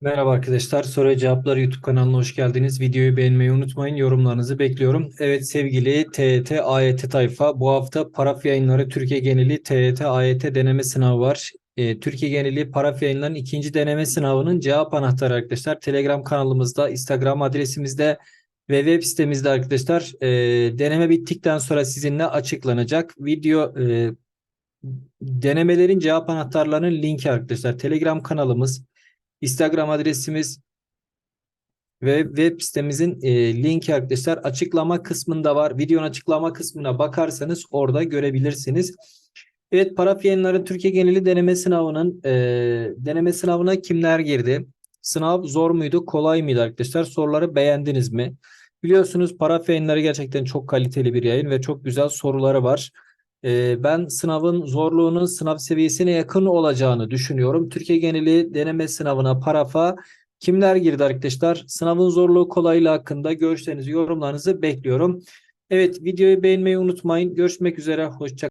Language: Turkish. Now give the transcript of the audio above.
Merhaba arkadaşlar. Soru Cevaplar YouTube kanalına hoş geldiniz. Videoyu beğenmeyi unutmayın. Yorumlarınızı bekliyorum. Evet sevgili TYT AYT tayfa bu hafta paraf yayınları Türkiye geneli TYT AYT deneme sınavı var. Ee, Türkiye geneli paraf yayınlarının ikinci deneme sınavının cevap anahtarı arkadaşlar. Telegram kanalımızda, Instagram adresimizde ve web sitemizde arkadaşlar. Ee, deneme bittikten sonra sizinle açıklanacak. Video e, denemelerin cevap anahtarlarının linki arkadaşlar. Telegram kanalımız, Instagram adresimiz ve web sitemizin e, linki arkadaşlar açıklama kısmında var. Videonun açıklama kısmına bakarsanız orada görebilirsiniz. Evet paraf yayınları Türkiye geneli deneme sınavının e, deneme sınavına kimler girdi? Sınav zor muydu, kolay mıydı arkadaşlar? Soruları beğendiniz mi? Biliyorsunuz paraf yayınları gerçekten çok kaliteli bir yayın ve çok güzel soruları var. E, ben sınavın zorluğunun sınav seviyesine yakın olacağını düşünüyorum. Türkiye geneli deneme sınavına parafa kimler girdi arkadaşlar? Sınavın zorluğu kolaylığı hakkında görüşlerinizi, yorumlarınızı bekliyorum. Evet videoyu beğenmeyi unutmayın. Görüşmek üzere. Hoşça